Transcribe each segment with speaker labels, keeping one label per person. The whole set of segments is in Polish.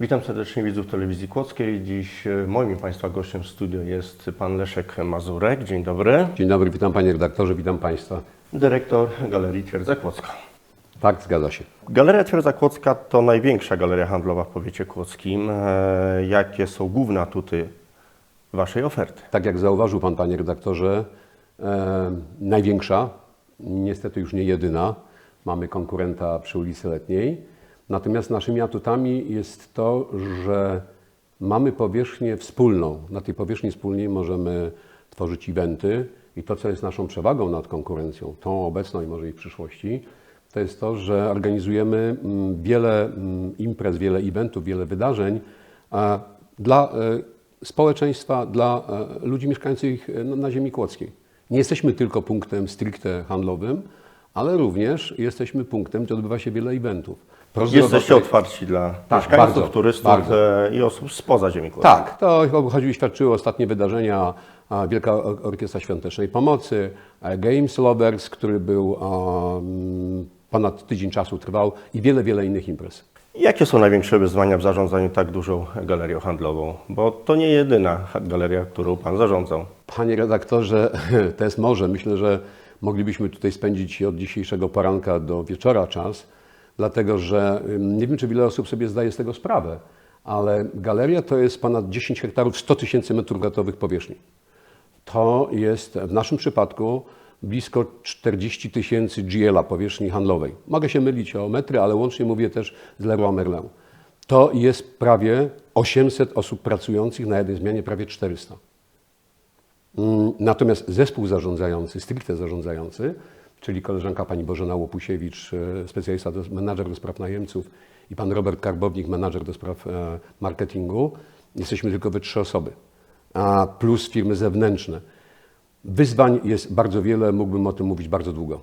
Speaker 1: Witam serdecznie widzów telewizji Kłodzkiej. Dziś e, moim Państwa gościem w studio jest pan Leszek Mazurek. Dzień dobry.
Speaker 2: Dzień dobry, witam panie redaktorze, witam państwa.
Speaker 1: Dyrektor Galerii Twierdza Kłodzka.
Speaker 2: Tak, zgadza się.
Speaker 1: Galeria Twierdza Kłodzka to największa galeria handlowa w powiecie kłodzkim. E, Jakie są główne atuty Waszej oferty?
Speaker 2: Tak jak zauważył pan, panie redaktorze, e, największa, niestety już nie jedyna. Mamy konkurenta przy ulicy Letniej. Natomiast naszymi atutami jest to, że mamy powierzchnię wspólną. Na tej powierzchni wspólnej możemy tworzyć eventy i to, co jest naszą przewagą nad konkurencją, tą obecną i może i w przyszłości, to jest to, że organizujemy mm, wiele mm, imprez, wiele eventów, wiele wydarzeń dla e, społeczeństwa, dla e, ludzi mieszkających e, na ziemi kłodzkiej. Nie jesteśmy tylko punktem stricte handlowym, ale również jesteśmy punktem, gdzie odbywa się wiele eventów.
Speaker 1: Jesteście otwarci dla
Speaker 2: Tak,
Speaker 1: mieszkańców,
Speaker 2: bardzo,
Speaker 1: turystów
Speaker 2: bardzo.
Speaker 1: e, i osób spoza ziemi kłodzkiej.
Speaker 2: Tak, to choćby świadczyły ostatnie wydarzenia Wielka Or- Orkiestra Świątecznej Pomocy, e, Games Lovers, który był mm, ponad tydzień czasu trwał i wiele, wiele innych imprez.
Speaker 1: Jakie są największe wyzwania w zarządzaniu tak dużą galerią handlową? Bo to nie jedyna galeria, którą Pan zarządzał.
Speaker 2: Panie redaktorze, to jest może. Myślę, że moglibyśmy tutaj spędzić od dzisiejszego poranka do wieczora czas, dlatego że nie wiem, czy wiele osób sobie zdaje z tego sprawę, ale galeria to jest ponad 10 hektarów, 100 tysięcy metrów kwadratowych powierzchni. To jest w naszym przypadku blisko 40 tysięcy GL-a powierzchni handlowej. Mogę się mylić o metry, ale łącznie mówię też z Leroy Merlin. To jest prawie 800 osób pracujących, na jednej zmianie prawie 400. Mm, Natomiast zespół zarządzający, stricte zarządzający, czyli koleżanka pani Bożena Łopusiewicz, e, specjalista, do, menadżer do spraw najemców i pan Robert Karbownik, menadżer do spraw e, marketingu, jesteśmy tylko we trzy osoby, a plus firmy zewnętrzne. Wyzwań jest bardzo wiele, mógłbym o tym mówić bardzo długo.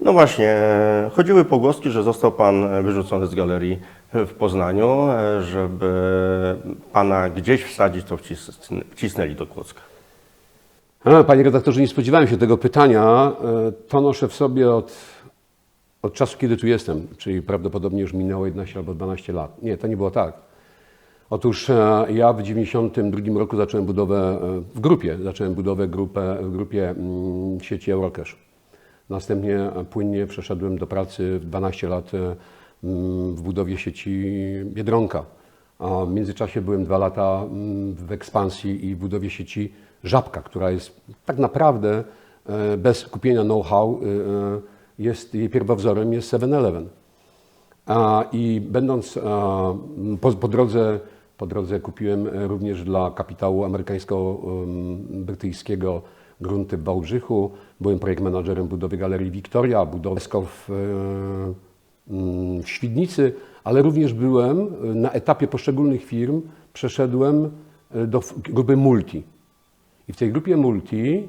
Speaker 1: No właśnie, e, chodziły pogłoski, że został Pan wyrzucony z galerii w Poznaniu, żeby Pana gdzieś wsadzić, to wcisn- wcisnęli do Kłodzka.
Speaker 2: A, Panie redaktorze, nie spodziewałem się tego pytania. E, To noszę w sobie od, od czasu, kiedy tu jestem, czyli prawdopodobnie już minęło 11 albo 12 lat. Nie, to nie było tak. Otóż e, ja w 92 roku zacząłem budowę e, w grupie, zacząłem budowę grupę, w grupie mm, sieci Eurocash. Następnie płynnie przeszedłem do pracy w 12 lat mm, w budowie sieci Biedronka. W międzyczasie byłem dwa lata mm, w ekspansji i w budowie sieci Żabka, która jest tak naprawdę e, bez kupienia know-how, e, e, jest jej pierwowzorem jest 7-Eleven. A, I będąc po, po, drodze, po drodze kupiłem również dla kapitału amerykańsko-brytyjskiego grunty w Wałbrzychu. Byłem projekt menadżerem budowy Galerii Victoria, budowy w, w Świdnicy, ale również byłem na etapie poszczególnych firm, przeszedłem do grupy Multi. I w tej grupie Multi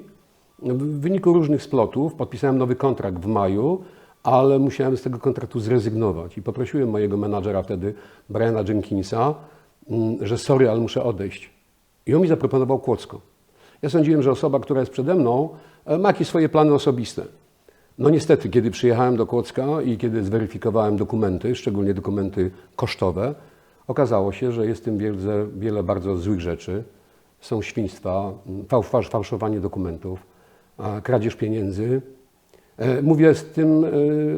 Speaker 2: w wyniku różnych splotów podpisałem nowy kontrakt w maju, ale musiałem z tego kontraktu zrezygnować. I poprosiłem mojego menadżera wtedy, Briana Jenkinsa, mm, że sorry, ale muszę odejść. I on mi zaproponował Kłodzko. Ja sądziłem, że osoba, która jest przede mną, e, ma jakieś swoje plany osobiste. No niestety, kiedy przyjechałem do Kłodzka i kiedy zweryfikowałem dokumenty, szczególnie dokumenty kosztowe, okazało się, że jest w tym wiele, wiele bardzo złych rzeczy. Są świństwa, m, fał- fałsz- fałszowanie dokumentów, kradzież pieniędzy. E, Mówię z tym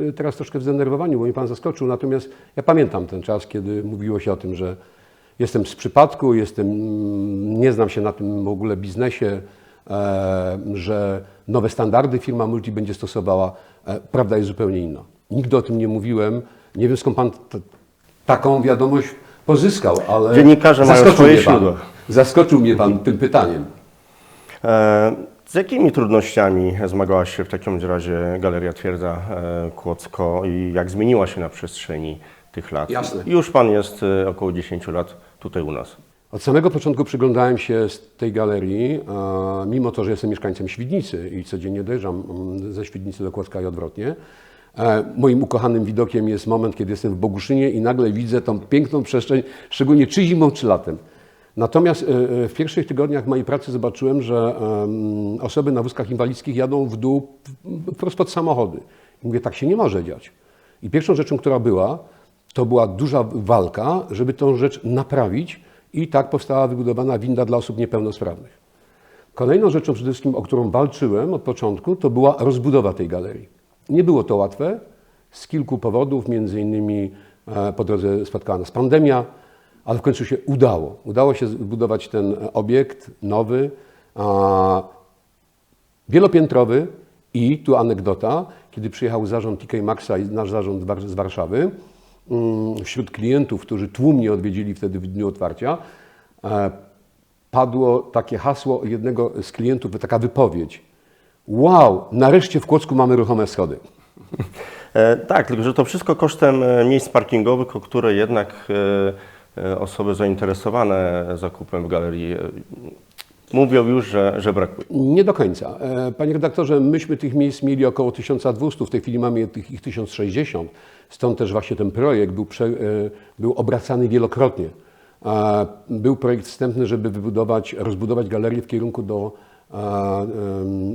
Speaker 2: e, teraz troszkę w zdenerwowaniu, bo mnie Pan zaskoczył, natomiast ja pamiętam ten czas, kiedy mówiło się o tym, że jestem z przypadku, jestem, mm, nie znam się na tym w ogóle biznesie, e, że nowe standardy firma Multi będzie stosowała. Prawda jest zupełnie inna. Nigdy o tym nie mówiłem. Nie wiem skąd Pan taką wiadomość pozyskał, ale
Speaker 1: Dziennikarze mają swoje
Speaker 2: mnie pan.
Speaker 1: źródła.
Speaker 2: Zaskoczył mnie Pan tym pytaniem.
Speaker 1: E, Z jakimi trudnościami zmagała się w takim razie Galeria Twierdza e, Kłodzko i jak zmieniła się na przestrzeni tych lat?
Speaker 2: Jasne.
Speaker 1: Już Pan jest e, około 10 lat tutaj u nas.
Speaker 2: Od samego początku przyglądałem się z tej galerii, a mimo to, że jestem mieszkańcem Świdnicy i codziennie dojeżdżam mm, ze Świdnicy do Kłodzka i odwrotnie. E, Moim ukochanym widokiem jest moment, kiedy jestem w Boguszynie i nagle widzę tą piękną przestrzeń, szczególnie czy zimą, czy latem. Natomiast e, e, w pierwszych tygodniach mojej pracy zobaczyłem, że osoby na wózkach inwalidzkich jadą w dół wprost pod samochody. I mówię, tak się nie może dziać. I pierwszą rzeczą, która była, to była duża walka, żeby tą rzecz naprawić i tak powstała wybudowana winda dla osób niepełnosprawnych. Kolejną rzeczą przede wszystkim, o którą walczyłem od początku, to była rozbudowa tej galerii. Nie było to łatwe z kilku powodów, między innymi e, po drodze spotkała nas pandemia, ale w końcu się udało. Udało się zbudować ten obiekt nowy, wielopiętrowy i tu anegdota, kiedy przyjechał zarząd TK Maxa i nasz zarząd z Warszawy, mm, wśród klientów, którzy tłumnie odwiedzili wtedy w dniu otwarcia, e, padło takie hasło jednego z klientów, taka wypowiedź. Wow, nareszcie w Kłodzku mamy ruchome schody.
Speaker 1: E, tak, tylko że to wszystko kosztem e, miejsc parkingowych, o które jednak e, osoby zainteresowane zakupem w galerii mówią już, że, że brakuje.
Speaker 2: Nie do końca. Panie redaktorze, myśmy tych miejsc mieli około 1200, w tej chwili mamy tych, ich 1060. Stąd też właśnie ten projekt był, prze, był obracany wielokrotnie. Był projekt wstępny, żeby wybudować, rozbudować galerię w kierunku do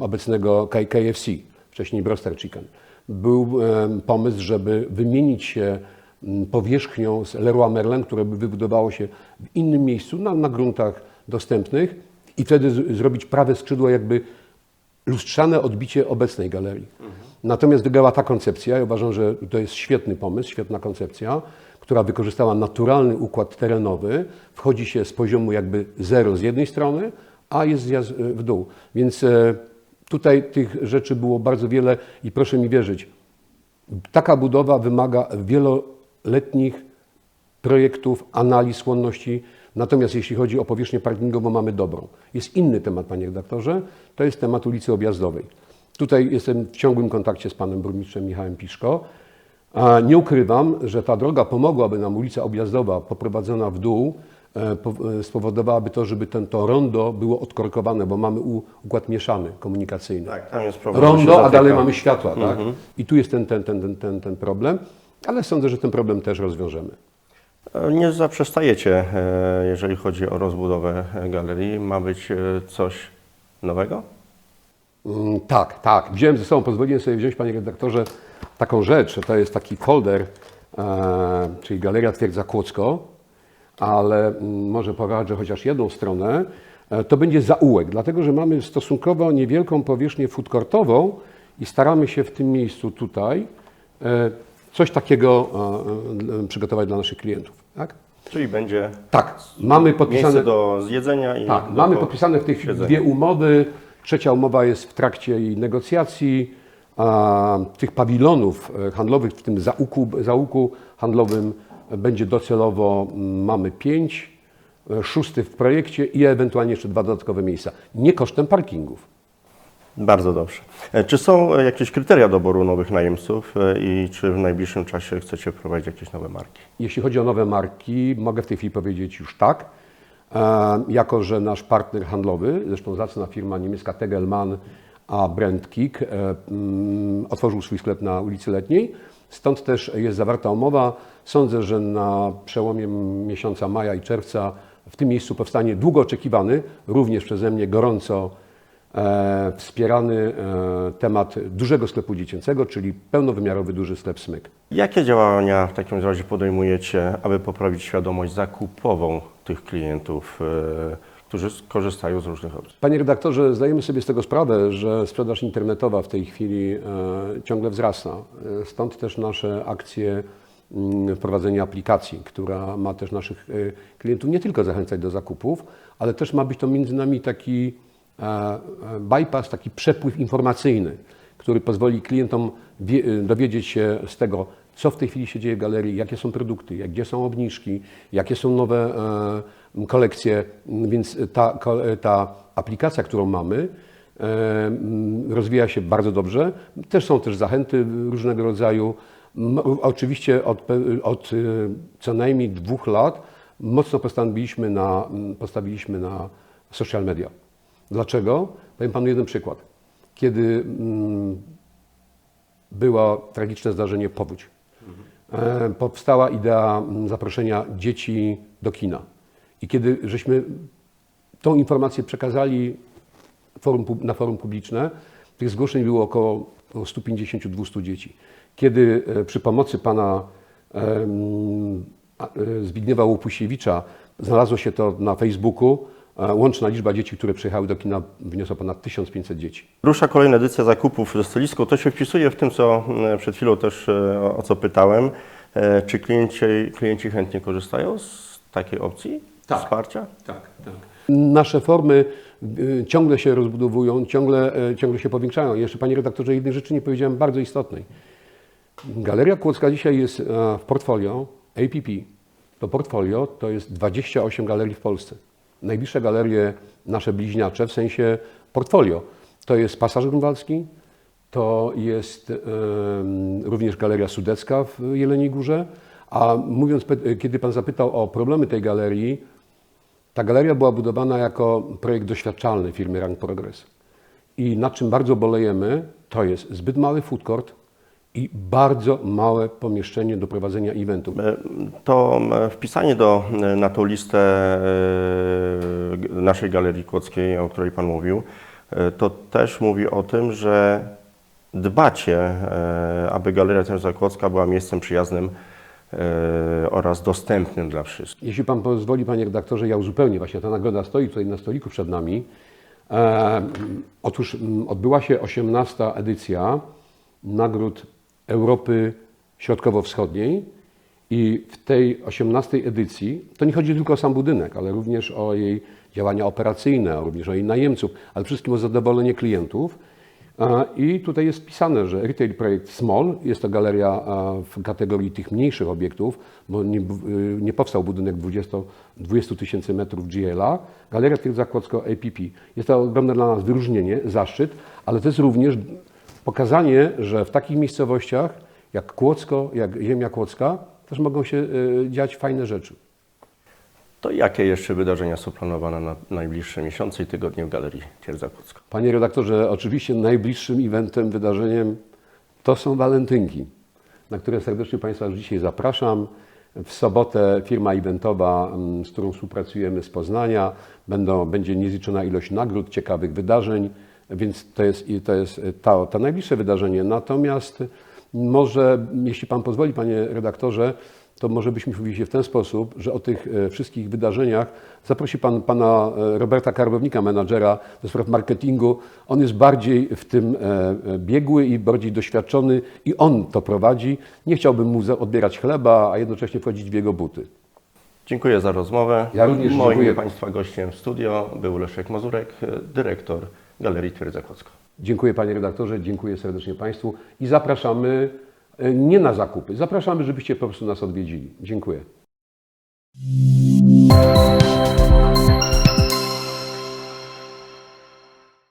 Speaker 2: obecnego KFC, wcześniej Broster Chicken. Był pomysł, żeby wymienić się powierzchnią z Leroy Merlin, które by wybudowało się w innym miejscu, na, na gruntach dostępnych i wtedy z, zrobić prawe skrzydło jakby lustrzane odbicie obecnej galerii. Natomiast wygrała ta koncepcja i uważam, że to jest świetny pomysł, świetna koncepcja, która wykorzystała naturalny układ terenowy. Wchodzi się z poziomu jakby zero z jednej strony, a jest zjazd e, w dół. Więc e, tutaj tych rzeczy było bardzo wiele i proszę mi wierzyć, taka budowa wymaga wieloletnich projektów, analiz skłonności. Natomiast jeśli chodzi o powierzchnię parkingową, mamy dobrą. Jest inny temat, panie redaktorze, to jest temat ulicy Objazdowej. Tutaj jestem w ciągłym kontakcie z panem burmistrzem Michałem Piszko. Nie ukrywam, że ta droga pomogłaby nam, ulica Objazdowa poprowadzona w dół, spowodowałaby to, żeby ten, to rondo było odkorkowane, bo mamy układ mieszany, komunikacyjny
Speaker 1: Tak, tam jest problem.
Speaker 2: rondo, a dalej mamy światła, tak? I tu jest ten, ten, ten, ten, ten, problem, ale sądzę, że ten problem też rozwiążemy.
Speaker 1: E, Nie zaprzestajecie, e, jeżeli chodzi o rozbudowę e, galerii. Ma być e, coś nowego?
Speaker 2: Mm, Tak, tak. Wziąłem ze sobą, pozwoliłem sobie wziąć, panie redaktorze, taką rzecz. To jest taki folder, e, czyli Galeria Twierdza Kłodzko, ale mm, może pokażę chociaż jedną stronę. E, to będzie zaułek, dlatego że mamy stosunkowo niewielką powierzchnię foodcourtową i staramy się w tym miejscu tutaj e, coś takiego e, przygotować dla naszych klientów. Tak?
Speaker 1: Czyli będzie
Speaker 2: Tak, mamy podpisane.
Speaker 1: do zjedzenia i
Speaker 2: Tak, mamy
Speaker 1: po-
Speaker 2: podpisane w tej chwili dwie umowy. Trzecia umowa jest w trakcie jej negocjacji. A, tych pawilonów handlowych w tym zaułku, zaułku handlowym będzie docelowo, mm, mamy pięć, e, szósty w projekcie i ewentualnie jeszcze dwa dodatkowe miejsca. Nie kosztem parkingów.
Speaker 1: Bardzo dobrze. E, Czy są e, jakieś kryteria doboru nowych najemców i czy w najbliższym czasie chcecie wprowadzić jakieś nowe marki?
Speaker 2: Jeśli chodzi o nowe marki, mogę w tej chwili powiedzieć już tak. Jako, że nasz partner handlowy, zresztą zacna firma niemiecka Tegelmann, a brand Kik, e, mm, otworzył swój sklep na ulicy Letniej. Stąd też jest zawarta umowa. Sądzę, że na przełomie miesiąca maja i czerwca w tym miejscu powstanie długo oczekiwany, również przeze mnie gorąco e, wspierany e, temat dużego sklepu dziecięcego, czyli pełnowymiarowy duży sklep Smyk.
Speaker 1: Jakie działania w takim razie podejmujecie, aby poprawić świadomość zakupową tych klientów, e, którzy korzystają z różnych opcji?
Speaker 2: Panie redaktorze, zdajemy sobie z tego sprawę, że sprzedaż internetowa w tej chwili e, ciągle wzrasta. E, Stąd też nasze akcje mm, wprowadzenia aplikacji, która ma też naszych e, klientów nie tylko zachęcać do zakupów, ale też ma być to między nami taki bypass, taki przepływ informacyjny, który pozwoli klientom wie, dowiedzieć się z tego, co w tej chwili się dzieje w galerii, jakie są produkty, gdzie są obniżki, jakie są nowe kolekcje. Więc ta, ta aplikacja, którą mamy, e, rozwija się bardzo dobrze. Też są też zachęty różnego rodzaju. Oczywiście od, od e, co najmniej dwóch lat mocno postawiliśmy na, postawiliśmy na social media. Dlaczego? Powiem Panu jeden przykład. Kiedy mm, było tragiczne zdarzenie powódź. E, Powstała idea zaproszenia dzieci do kina. I kiedy żeśmy tą informację przekazali forum, na forum publiczne, tych zgłoszeń było około 150-200 dzieci. Kiedy e, przy pomocy pana e, Zbigniewa Łopusiewicza. Znalazło się to na Facebooku. E, Łączna liczba dzieci, które przyjechały do kina wyniosła ponad 1500 dzieci.
Speaker 1: Rusza kolejna edycja zakupów ze stoliską. To się wpisuje w tym, co e, przed chwilą też o- co pytałem. Czy klienci, klienci chętnie korzystają z takiej opcji
Speaker 2: Tak.
Speaker 1: wsparcia?
Speaker 2: Tak, tak. Nasze formy y, ciągle się rozbudowują, ciągle, y, ciągle się powiększają. Jeszcze, panie redaktorze, jednej rzeczy nie powiedziałem bardzo istotnej. Galeria Kłodzka dzisiaj jest e, w portfolio APP. To portfolio to jest 28 galerii w Polsce. Najbliższe galerie nasze bliźniacze w sensie portfolio to jest Pasaż Grunwaldzki, to jest em, również Galeria Sudecka w Jeleniej Górze. A mówiąc, kiedy Pan zapytał o problemy tej galerii, ta galeria była budowana jako projekt doświadczalny firmy Rank Progress. I nad czym bardzo bolejemy, to jest zbyt mały food court i bardzo małe pomieszczenie do prowadzenia eventów.
Speaker 1: E, To e, wpisanie do, e, na tą listę naszej Galerii Kłodzkiej, o której Pan mówił, to też mówi o tym, że dbacie, aby Galeria Księżyca Kłodzka była miejscem przyjaznym oraz dostępnym dla wszystkich.
Speaker 2: Jeśli Pan pozwoli, Panie redaktorze, ja uzupełnię. Właśnie ta nagroda stoi tutaj na stoliku przed nami. E, otóż mm, odbyła się 18. edycja nagród Europy Środkowo-Wschodniej i w tej 18 edycji to nie chodzi tylko o sam budynek, ale również o jej działania operacyjne, również o jej najemców, ale wszystkim o zadowolenie klientów. E, I tutaj jest pisane, że Retail Projekt Small jest to galeria e, w kategorii tych mniejszych obiektów, bo nie, nie powstał budynek 20 20 tysięcy metrów GLA. Galeria Twierdza Kłodzko APP. Jest to ogromne dla nas wyróżnienie, zaszczyt, ale to jest również pokazanie, że w takich miejscowościach jak Kłodzko, jak ziemia Kłodzka też mogą się y, dziać fajne rzeczy.
Speaker 1: To jakie jeszcze wydarzenia są planowane na najbliższe miesiące i tygodnie w Galerii Twierdza Kłodzka?
Speaker 2: Panie redaktorze, oczywiście najbliższym eventem, wydarzeniem to są walentynki, na które serdecznie Państwa już dzisiaj zapraszam. W sobotę firma eventowa, mm, z którą współpracujemy z Poznania, będą, będzie niezliczona ilość nagród, ciekawych wydarzeń, więc to jest, to jest to, to najbliższe wydarzenie. Natomiast może, jeśli Pan pozwoli, Panie redaktorze, to może byśmy mówili się w ten sposób, że o tych e, wszystkich wydarzeniach zaprosi Pan Pana e, Roberta Karbownika, menadżera do spraw marketingu. On jest bardziej w tym e, biegły i bardziej doświadczony i on to prowadzi. Nie chciałbym mu odbierać chleba, a jednocześnie wchodzić w jego buty.
Speaker 1: Dziękuję za rozmowę.
Speaker 2: Ja również
Speaker 1: Moim
Speaker 2: dziękuję.
Speaker 1: Państwa gościem w studio był Leszek Mazurek, dyrektor Galerii Twierdza Kłodzka.
Speaker 2: Dziękuję Panie redaktorze, dziękuję serdecznie Państwu i zapraszamy nie na zakupy, zapraszamy, żebyście po prostu nas odwiedzili. Dziękuję.